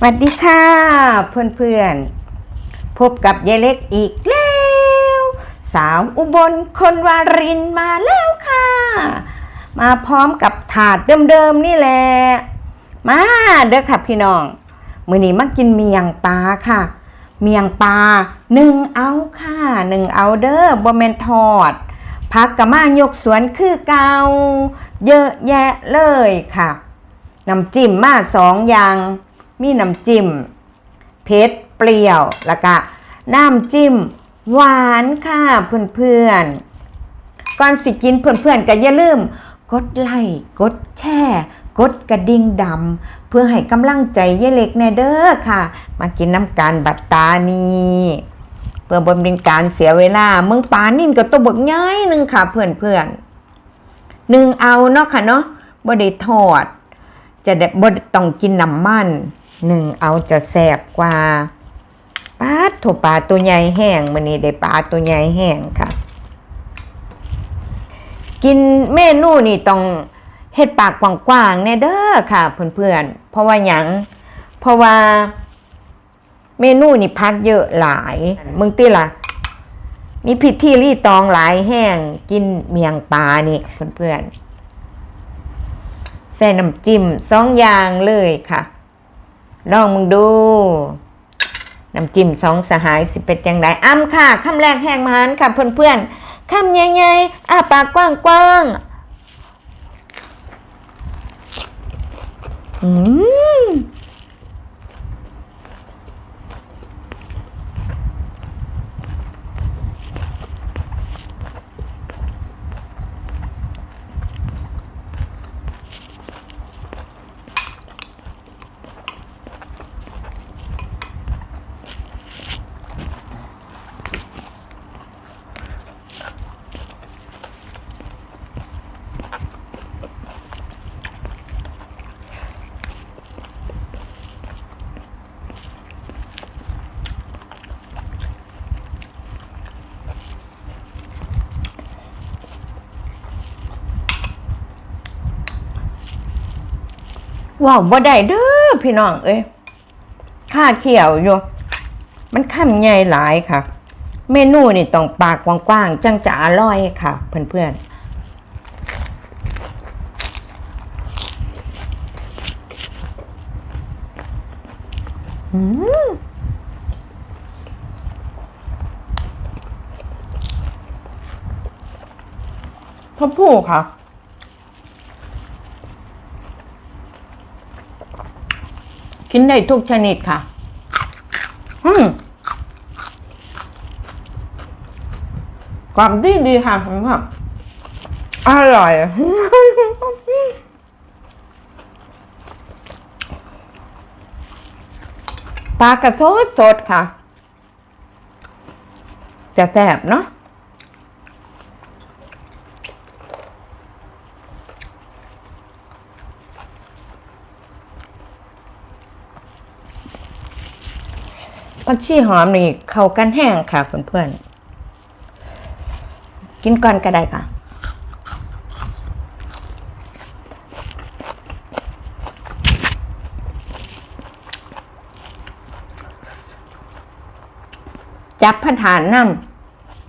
สวัสดีค่ะ เพื่อนๆ พบกับยายเล็กอีกแล้ว สาวอุบลคนวารินมาแล้วค่ะ มาพร้อมกับถาดเดิมๆนี่แหละมาเด้อค่ะพี่น้องมื้อนี้มากินเมียงปลาค่ะ เมียงปลาหนึ่งเอาค่ะหนึ่งเอาเด้อบ่แม่นทอดพักกะมายกสวนคือเกาเยอะแยะเลยค่ะน้ำจิ้มมาสองอย่าง มีน้ำจิ้มเผ็ดเปรี้ยวแล้วก็น้ำจิ้มหวานค่ะเพื่อนๆก่อนสิกินเพื่อนๆก็อย่าลืม กดไลค์กดแชร์กดกระดิ่งดำเพื่อให้กำลังใจเยเล็กแนเด้อค่ะ มากินน้ำการบัตตานีเพื่อบำเป็นการเสียเวลาเมืองปานิ่นก็ตัวบกย้ายหนึ่งค่ะเพื่อนๆหนึ่งเอาเนาะค่ะเนาะบ่ได้ทอด จะได้บ่ต้องกินน้ำมัน หนึ่งเอาจะแสบกว่าปลาโถปลาตัวใหญ่แห้งมื้อนี้ได้ปลาตัวใหญ่แห้งค่ะ กินเมนูนี่ต้องเฮ็ดปากกว้างๆแน่เด้อค่ะเพื่อนๆเพราะว่าหยังเพราะว่า เมนูนี่พักเยอะหลาย มึงติล่ะมีพิธีรีตองหลายแห้งกินเมียงปลานี่เพื่อนๆใส่น้ำจิ้มสองอย่างเลยค่ะ ลองมึงดูน้ำจิ้มสองสหายสิเป็นยังไดอ้ำค่ะคำแรกแห้งมหันค่ะเพื่อนๆคำใหญ่ๆอ้าปากกว้างๆอืม ว้าวบ่ได้เด้อพี่น้อง เอ้ยข้าเขียวอยู่ มันคำใหญ่หลายค่ะ เมนูนี่ต้องปากกว้างๆจังจะอร่อยค่ะ เพื่อนๆอืมข้าวผู้ค่ะ กินได้ทุกชนิดค่ะ อืมความดีดีค่ะผมค่ะอร่อย ปลากระโซดสดค่ะ จะแสบเนาะ ผักชีหอมนี่เข้ากันแห้งค่ะเพื่อนๆ กินก่อนก็ได้ค่ะจับพันฐานน้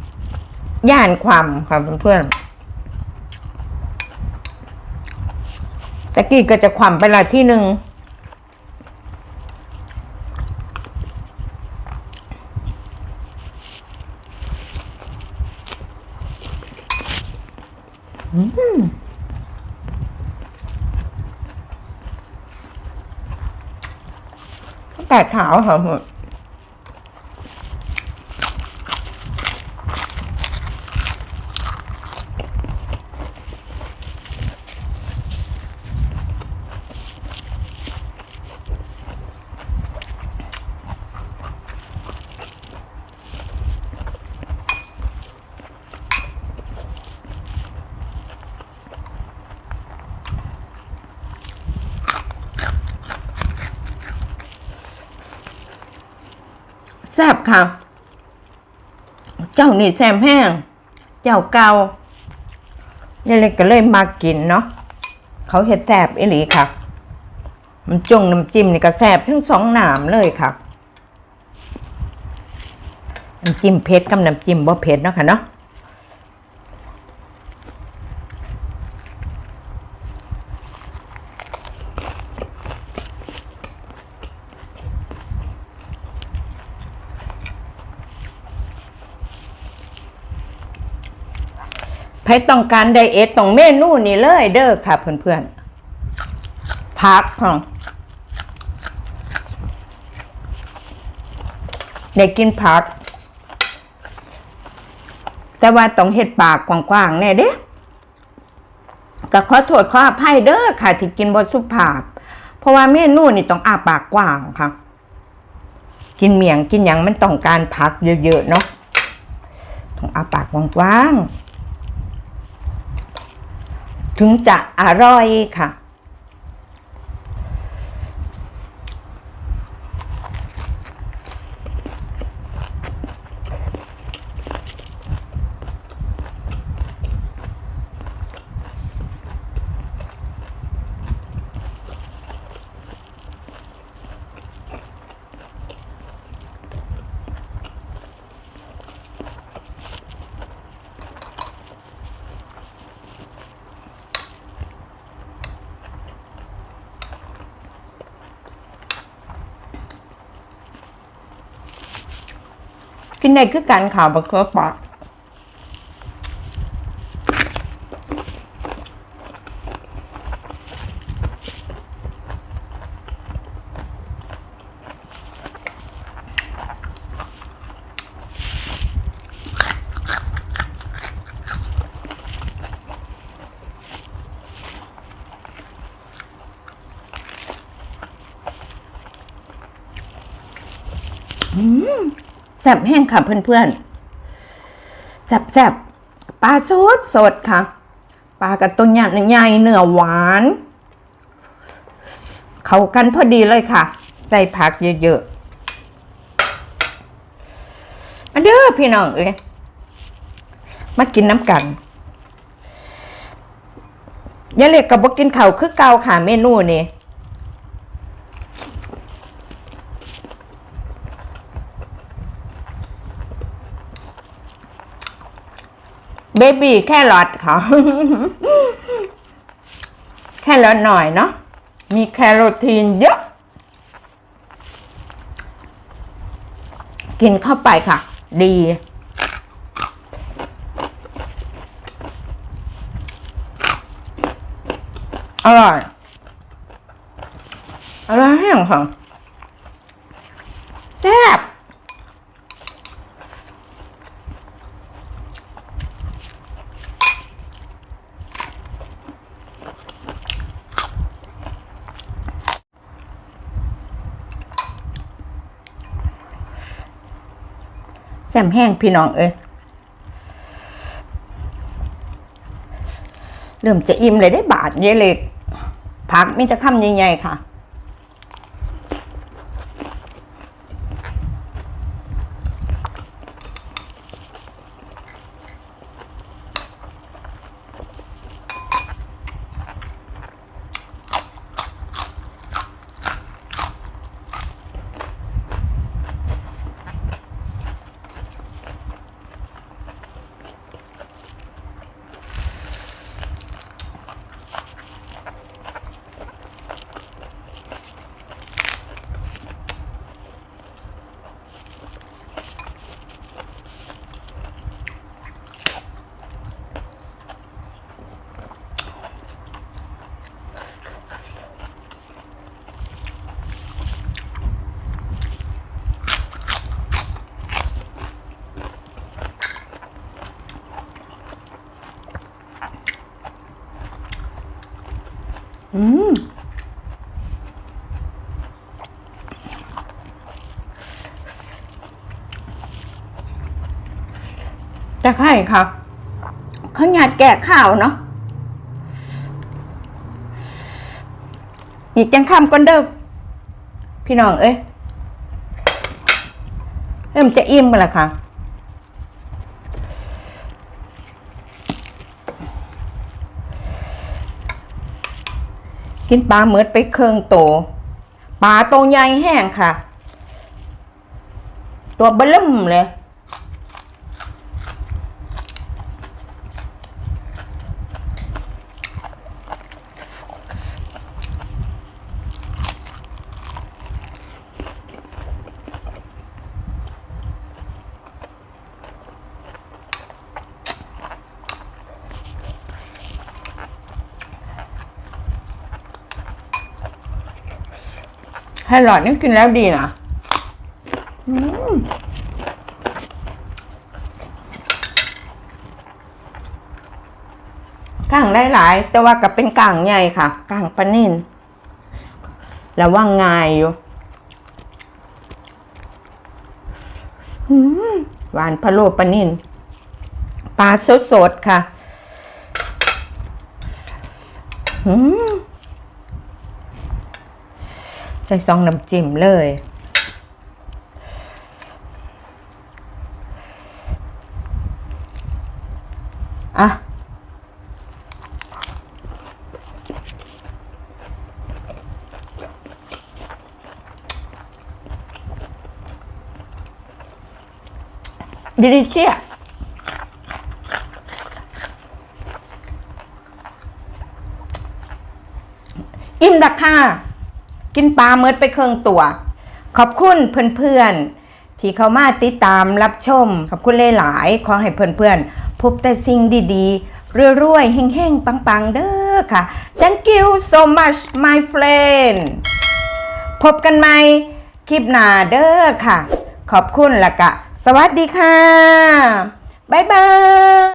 ำย่านความค่ะเพื่อนๆตะกี้ก็จะความไปละที่หนึ่ง แปดขาวค่ะเพื่อ ซ่บค่ะ เจ้านี่แซมแห้ง เจ้าเกาเนี่ยเลยก็เลยมากินเนาะเขาเห็ดแซ่บอีหลีค่ะมันจงน้ำจิ้มนี่ก็แซ่บทั้งสองหนามเลยค่ะน้ำจิ้มเผ็ดกับน้ำจิ้มบ่เผ็ดเนาะค่ะเนาะ รต้องการไดเอทต้องเมนูนี้เลยเด้อค่ะเพื่อนๆพักค่ะได้กินผัก แต่ว่าต้องเฮ็ดปากกว้างๆแน่เด้ก็ขอโทษขออภัยเด้อค่ะที่กินบ่สุภาพ เพราะว่าเมนูนี่ต้องอาปากกว้างค่ะ กินเมียงกินหยังมันต้องการผักเยอะๆเนาะต้องอาปากกว้างๆ ถึงจะอร่อยค่ะ นได้คือกันข่าวบะเขือปาก แซ่บแห้งค่ะเพื่อนๆแซ่บแซ่บปลาสดสดค่ะปลากระตุ้นใหญ่เนื้อหวาน เข้ากันพอดีเลยค่ะ ใส่ผักเยอะๆมาเด้อพี่น้องเอ้ยมากินน้ำกันยาเล็กกับบกินข้าคือเก่าค่ะเมนูนี่ บบี้แค่หลอดค่ะแค่หลอดหน่อยเนาะมีแคโรทีนเยอะ กินเข้าไปค่ะ ดี อร่อย อร่อยแห้งค่ะแซ่บ แซมแห้งพี่น้องเอ้ยเริ่มจะอิ่มเลยได้บาทเยเลยผักมีจะคำใหญ่ๆค่ะ อืมจะไข่ค่ะเขาหยาดแกะข้าวเนาะอีกจังคำก่อนเด้อพี่น้องเอ้ยเริ่มจะอิ่มกันละค่ะ กินปลาเมือดไปเครื่องโตปลาตัวใหญ่แห้งค่ะ ตัวเบล่มเลย ให้หลอดนี่กินแล้วดีนะอืมก้างหลายๆ แต่ว่าก็เป็นก้างใหญ่ค่ะก้างปลานิ่นแล้วว่างง่ายอยู่อืมหวานพะโล้ปลานิ่นปลาสดๆค่ะ อืม ใส่ซองน้ำจิ้มเลย อะ ดีดีเชียอิ่มดักค่ะ กินปลาเมิดไปเครื่องตัว ขอบคุณเพื่อนๆ ที่เข้ามาติดตามรับชม ขอบคุณหลายๆ ขอให้เพื่อนๆ พบแต่สิ่งดีๆรวยๆเฮงๆ ปังๆ เด้อค่ะ thank you so much my friend พบกันใหม่คลิปหน้าเด้อค่ะ ขอบคุณละกะ สวัสดีค่ะ บ๊ายบาย